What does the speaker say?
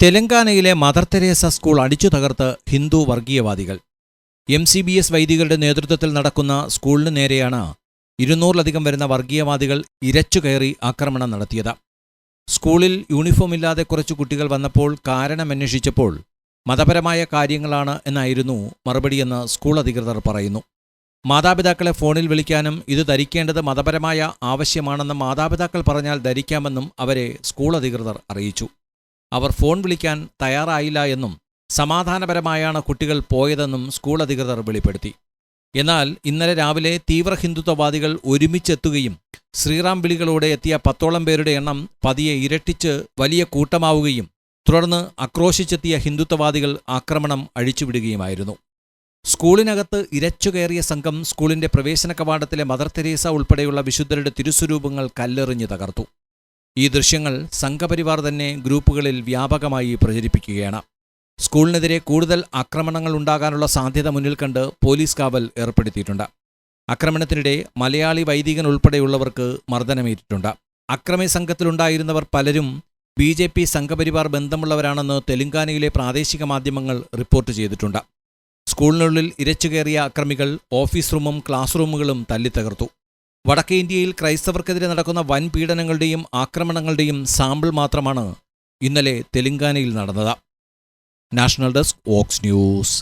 തെലങ്കാനയിലെ mother Teresa school അടിച്ചു തകർത്ത് ഹിന്ദു വർഗീയവാദികൾ. എം സി ബി എസ് വൈദികരുടെ നേതൃത്വത്തിൽ നടക്കുന്ന സ്കൂളിന് നേരെയാണ് ഇരുന്നൂറിലധികം വരുന്ന വർഗീയവാദികൾ ഇരച്ചുകയറി ആക്രമണം നടത്തിയത്. സ്കൂളിൽ യൂണിഫോം ഇല്ലാതെ കുറച്ച് കുട്ടികൾ വന്നപ്പോൾ കാരണമന്വേഷിച്ചപ്പോൾ മതപരമായ കാര്യങ്ങളാണ് എന്നായിരുന്നു മറുപടിയെന്ന് സ്കൂൾ അധികൃതർ പറയുന്നു. മാതാപിതാക്കളെ ഫോണിൽ വിളിക്കാനും ഇത് ധരിക്കേണ്ടത് മതപരമായ ആവശ്യമാണെന്ന് മാതാപിതാക്കൾ പറഞ്ഞാൽ ധരിക്കാമെന്നും അവരെ സ്കൂൾ അധികൃതർ അറിയിച്ചു. അവർ ഫോൺ വിളിക്കാൻ തയ്യാറായില്ല എന്നും സമാധാനപരമായാണ് കുട്ടികൾ പോയതെന്നും സ്കൂൾ അധികൃതർ വെളിപ്പെടുത്തി. എന്നാൽ ഇന്നലെ രാവിലെ തീവ്ര ഹിന്ദുത്വവാദികൾ ഒരുമിച്ചെത്തുകയും ശ്രീറാം വിളികളോടെ എത്തിയ പത്തോളം പേരുടെ എണ്ണം പതിയെ ഇരട്ടിച്ച് വലിയ കൂട്ടമാവുകയും തുടർന്ന് ആക്രോശിച്ചെത്തിയ ഹിന്ദുത്വവാദികൾ ആക്രമണം അഴിച്ചുവിടുകയുമായിരുന്നു. സ്കൂളിനകത്ത് ഇരച്ചുകയറിയ സംഘം സ്കൂളിന്റെ പ്രവേശന കവാടത്തിലെ മദർ തെരേസ ഉൾപ്പെടെയുള്ള വിശുദ്ധരുടെ തിരുസ്വരൂപങ്ങൾ കല്ലെറിഞ്ഞു തകർത്തു. ഈ ദൃശ്യങ്ങൾ സംഘപരിവാർ തന്നെ ഗ്രൂപ്പുകളിൽ വ്യാപകമായി പ്രചരിപ്പിക്കുകയാണ്. സ്കൂളിനെതിരെ കൂടുതൽ ആക്രമണങ്ങൾ ഉണ്ടാകാനുള്ള സാധ്യത മുന്നിൽ കണ്ട് പോലീസ് കാവൽ ഏർപ്പെടുത്തിയിട്ടുണ്ട്. ആക്രമണത്തിനിടെ മലയാളി വൈദികൻ ഉൾപ്പെടെയുള്ളവർക്ക് മർദ്ദനമേറ്റിട്ടുണ്ട്. അക്രമി സംഘത്തിലുണ്ടായിരുന്നവർ പലരും ബി ജെ പി സംഘപരിവാർ ബന്ധമുള്ളവരാണെന്ന് തെലുങ്കാനയിലെ പ്രാദേശിക മാധ്യമങ്ങൾ റിപ്പോർട്ട് ചെയ്തിട്ടുണ്ട്. സ്കൂളിനുള്ളിൽ ഇരച്ചുകയറിയ അക്രമികൾ ഓഫീസ് റൂമും ക്ലാസ് റൂമുകളും തല്ലിത്തകർത്തു. വടക്കേ ഇന്ത്യയിൽ ക്രൈസ്തവർക്കെതിരെ നടക്കുന്ന വൻ പീഡനങ്ങളുടെയും ആക്രമണങ്ങളുടെയും സാമ്പിൾ മാത്രമാണ് ഇന്നലെ തെലങ്കാനയിൽ നടന്നത്. നാഷണൽ ഡെസ്ക് ഓക്സ് ന്യൂസ്.